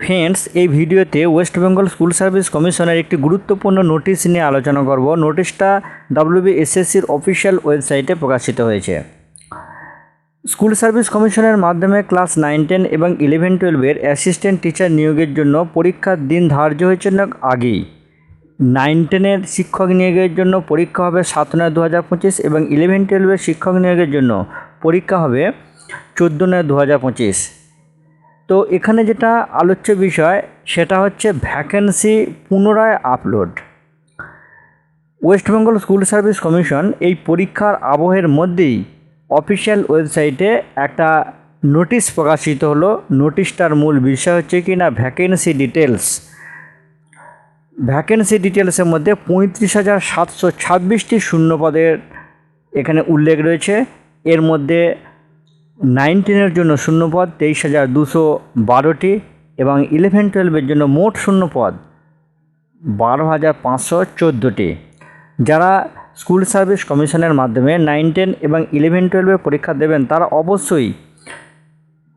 Friends এই ভিডিওতে West Bengal school service কমিশনের একটি গুরুত্বপূর্ণ নোটিশ নিয়ে আলোচনা করব। নোটিশটা ডাব্লিউবিএসএসসির অফিসিয়াল ওয়েবসাইটে প্রকাশিত হয়েছে। স্কুল সার্ভিস কমিশনের মাধ্যমে ক্লাস নাইন টেন এবং ইলেভেন টুয়েলভের অ্যাসিস্ট্যান্ট টিচার নিয়োগের জন্য পরীক্ষার দিন ধার্য হয়েছে না আগেই। নাইন টেনের শিক্ষক নিয়োগের জন্য পরীক্ষা হবে সাত নয় দু হাজার পঁচিশ এবং ইলেভেন টুয়েলভের শিক্ষক নিয়োগের জন্য পরীক্ষা হবে চোদ্দ নয় দু হাজার পঁচিশ। তো এখানে যেটা আলোচ্য বিষয়, সেটা হচ্ছে ভ্যাকেন্সি পুনরায় upload West Bengal school service commission এই পরীক্ষার আবহের মধ্যেই অফিসিয়াল ওয়েবসাইটে একটা নোটিশ প্রকাশিত হলো। নোটিশটার মূল বিষয় হচ্ছে কি না ভ্যাকেন্সি ডিটেলস ভ্যাকেন্সি ডিটেলসের মধ্যে পঁয়ত্রিশ হাজার সাতশো ছাব্বিশটি শূন্যপদের এখানে উল্লেখ রয়েছে। এর মধ্যে নাইনটিনের জন্য শূন্যপদ, তেইশ হাজার দুশো বারোটি এবং ইলেভেন টুয়েলভের জন্য মোট শূন্যপদ, বারো হাজার পাঁচশো চোদ্দোটি। যারা স্কুল সার্ভিস কমিশনের মাধ্যমে নাইন টেন এবং ইলেভেন টুয়েলভে পরীক্ষা দেবেন, তারা অবশ্যই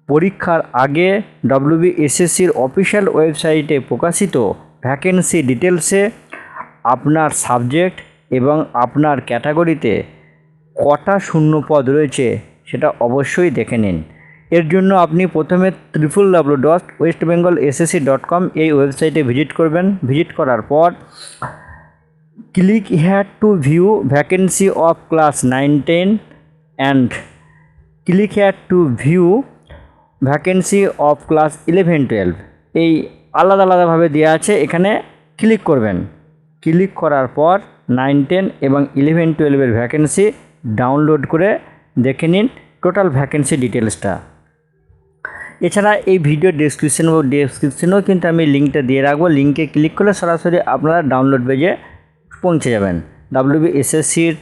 পরীক্ষার আগে ডব্লিউবিএসএসসির অফিসিয়াল ওয়েবসাইটে প্রকাশিত ভ্যাকেন্সি ডিটেলসে আপনার সাবজেক্ট এবং আপনার ক্যাটাগরিতে কটা শূন্য পদ রয়েছে সেটা অবশ্যই দেখে নিন। এর জন্য আপনি প্রথমে triple W dot West Bengal SSC dot com এই ওয়েবসাইটে ভিজিট করবেন। ভিজিট করার পর click here to view vacancy of class nine ten and click here to view vacancy of class eleven twelve এই আলাদা আলাদাভাবে দেওয়া আছে, এখানে ক্লিক করবেন। ক্লিক করার পর নাইন টেন এবং ইলেভেন টুয়েলভের ভ্যাকেন্সি ডাউনলোড করে দেখে নিন টোটাল ভ্যাকেন্সি ডিটেলসটা এছাড়া এই ভিডিও ডেসক্রিপশন ও ডেসক্রিপশনেও কিন্তু আমি লিঙ্কটা দিয়ে রাখব। লিঙ্কে ক্লিক করলে সরাসরি আপনারা ডাউনলোড পেজে পৌঁছে যাবেন। ডাব্লিউবিএসএসসির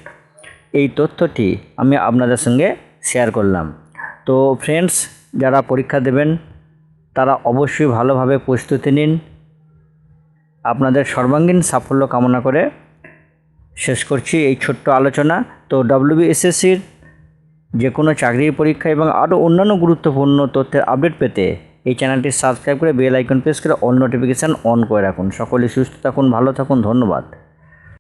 এই তথ্যটি আমি আপনাদের সঙ্গে শেয়ার করলাম। তো ফ্রেন্ডস যারা পরীক্ষা দেবেন, তারা অবশ্যই ভালোভাবে প্রস্তুতি নিন। আপনাদের সর্বাঙ্গীন সাফল্য কামনা করে শেষ করছি এই ছোট্ট আলোচনা। তো ডব্লিউবিএসএসসির যে কোনো চাকরির পরীক্ষা এবং আরও অন্যান্য গুরুত্বপূর্ণ তথ্যের আপডেট পেতে এই চ্যানেলটি সাবস্ক্রাইব করে বেল আইকন প্রেস করে অল নোটিফিকেশান অন করে রাখুন। সকলে সুস্থ থাকুন, ভালো থাকুন, ধন্যবাদ।